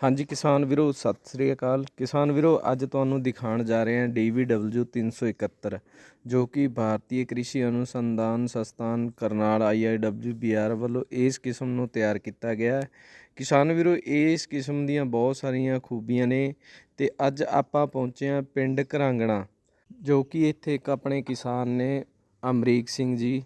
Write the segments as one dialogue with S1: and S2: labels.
S1: ਹਾਂਜੀ, ਕਿਸਾਨ ਵੀਰੋ, ਸਤਿ ਸ੍ਰੀ ਅਕਾਲ। ਕਿਸਾਨ ਵੀਰੋ, ਅੱਜ ਤੁਹਾਨੂੰ ਦਿਖਾਉਣ ਜਾ ਰਹੇ ਹਾਂ DVW 371 ਜੋ ਕਿ ਭਾਰਤੀ ਕ੍ਰਿਸ਼ੀ ਅਨੁਸੰਧਾਨ ਸੰਸਥਾਨ ਕਰਨਾਲ IIWBR ਵੱਲੋਂ ਇਸ ਕਿਸਮ ਨੂੰ ਤਿਆਰ ਕੀਤਾ ਗਿਆ ਹੈ। ਕਿਸਾਨ ਵੀਰੋ, ਇਸ ਕਿਸਮ ਦੀਆਂ ਬਹੁਤ ਸਾਰੀਆਂ ਖੂਬੀਆਂ ਨੇ ਤੇ ਅੱਜ ਆਪਾਂ ਪਹੁੰਚੇ ਹਾਂ ਪਿੰਡ ਘਰਾਂਗਣਾ, ਜੋ ਕਿ ਇੱਥੇ ਇੱਕ ਆਪਣੇ ਕਿਸਾਨ ਨੇ ਅਮਰੀਕ ਸਿੰਘ ਜੀ।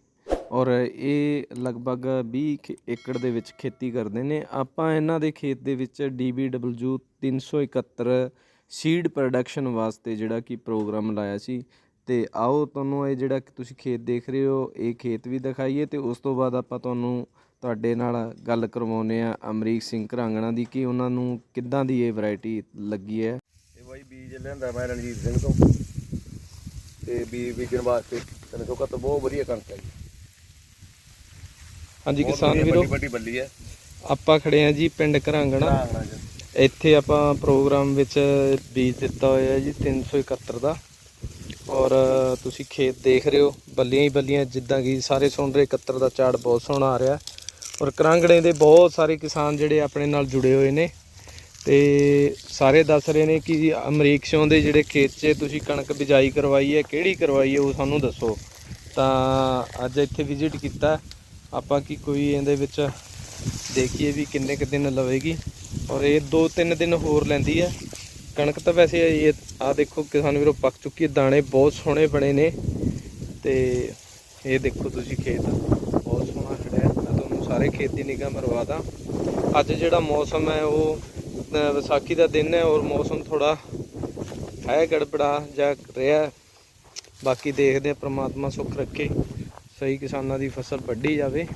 S1: ਔਰ ਇਹ ਲਗਭਗ 20 ਖੇ- ਏਕੜ ਦੇ ਵਿੱਚ ਖੇਤੀ ਕਰਦੇ ਨੇ। ਆਪਾਂ ਇਹਨਾਂ ਦੇ ਖੇਤ ਦੇ ਵਿੱਚ DBW 371 ਸੀਡ ਪ੍ਰੋਡਕਸ਼ਨ ਵਾਸਤੇ ਜਿਹੜਾ ਕਿ ਪ੍ਰੋਗਰਾਮ ਲਾਇਆ ਸੀ। ਤੇ ਆਓ ਤੁਹਾਨੂੰ ਇਹ ਜਿਹੜਾ ਤੁਸੀਂ ਖੇਤ ਦੇਖ ਰਹੇ ਹੋ, ਇਹ ਖੇਤ ਵੀ ਦਿਖਾਈਏ ਤੇ ਉਸ ਤੋਂ ਬਾਅਦ ਆਪਾਂ ਤੁਹਾਨੂੰ ਤੁਹਾਡੇ ਨਾਲ ਗੱਲ ਕਰਵਾਉਨੇ ਆ ਅਮਰੀਕ ਸਿੰਘ ਘਰਾਂਗਣਾ ਦੀ ਕਿ ਉਹਨਾਂ ਨੂੰ ਕਿੱਦਾਂ ਦੀ ਇਹ ਵੈਰਾਈਟੀ ਲੱਗੀ ਹੈ।
S2: ਇਹ ਬਾਈ ਬੀਜ ਲਿਆਂਦਾ ਮੈਂ ਰਣਜੀਤ ਸਿੰਘ ਤੋਂ। ਤੇ ਬੀਜ ਬੀਜਣ ਵਾਸਤੇ ਤੈਨੂੰ ਬਹੁਤ ਵਧੀਆ ਕਣਕ ਹੈ ਜੀ।
S1: ਹਾਂਜੀ ਕਿਸਾਨ ਵੀਰੋ।
S2: ਵੱਡੀ ਬੱਲੀ ਹੈ।
S1: ਆਪਾਂ ਖੜੇ ਆ ਜੀ ਪਿੰਡ ਘਰਾਂਗਣਾ। ਇੱਥੇ ਆਪਾਂ ਪ੍ਰੋਗਰਾਮ ਵਿੱਚ ਬੀਜ ਦਿੱਤਾ ਹੋਇਆ ਜੀ 371 ਦਾ। ਔਰ ਤੁਸੀਂ ਖੇਤ ਦੇਖ ਰਹੇ ਹੋ ਬੱਲੀਆਂ ਹੀ ਬੱਲੀਆਂ ਜਿੱਦਾਂ ਕਿ ਸਾਰੇ ਸੁਣ ਰਹੇ 71 ਦਾ ਝਾੜ ਬਹੁਤ ਸੋਹਣਾ ਆ ਰਿਹਾ। ਔਰ ਕਰਾਂਗੜੇ ਦੇ ਬਹੁਤ ਸਾਰੇ ਕਿਸਾਨ ਜਿਹੜੇ ਆਪਣੇ ਨਾਲ ਜੁੜੇ ਹੋਏ ਨੇ। ਤੇ ਸਾਰੇ ਦੱਸ ਰਹੇ ਨੇ ਕਿ ਅਮਰੀਕ ਸਿੰਘ ਦੇ ਜਿਹੜੇ ਖੇਤ 'ਚ ਤੁਸੀਂ ਕਣਕ ਬਿਜਾਈ ਕਰਵਾਈ ਹੈ ਕਿਹੜੀ ਕਰਵਾਈ ਹੈ ਉਹ ਸਾਨੂੰ ਦੱਸੋ। ਤਾਂ ਅੱਜ ਇੱਥੇ ਵਿਜ਼ਿਟ ਕੀਤਾ। ਆਪਾਂ ਕੀ ਕੋਈ ਇਹਦੇ ਵਿੱਚ ਦੇਖੀਏ ਵੀ ਕਿੰਨੇ ਕੁ ਦਿਨ ਲਵੇਗੀ। ਔਰ ਇਹ 2-3 ਦਿਨ ਹੋਰ ਲੈਂਦੀ ਹੈ। ਕਣਕ ਤਾਂ ਵੈਸੇ ਇਹ ਆ ਦੇਖੋ ਕਿਸਾਨ ਵੀਰੋ ਪੱਕ ਚੁੱਕੀ ਹੈ। ਦਾਣੇ ਬਹੁਤ ਸੋਹਣੇ ਬਣੇ ਨੇ। ਤੇ ਇਹ ਦੇਖੋ ਤੁਸੀਂ ਖੇਤ। ਬਹੁਤ ਸੋਹਣਾ ਖੜਿਆ ਮੈਂ ਤੁਹਾਨੂੰ ਸਾਰੇ ਖੇਤ ਦੀ ਨਿਗਾਹ ਮਰਵਾ ਅੱਜ ਜਿਹੜਾ ਮੌਸਮ ਹੈ ਉਹ ਵਿਸਾਖੀ ਦਾ ਦਿਨ ਹੈ। ਔਰ ਮੌਸਮ ਥੋੜਾ ਹੈ ਗੜਬੜਾ ਜਾਂ ਰਿਹਾ ਬਾਕੀ ਦੇਖਦੇ ਆ ਪ੍ਰਮਾਤਮਾ ਸੁੱਖ ਰੱਖੇ। ਸਹੀ ਕਿਸਾਨਾਂ ਦੀ ਫਸਲ ਵੱਢੀ ਜਾਵੇ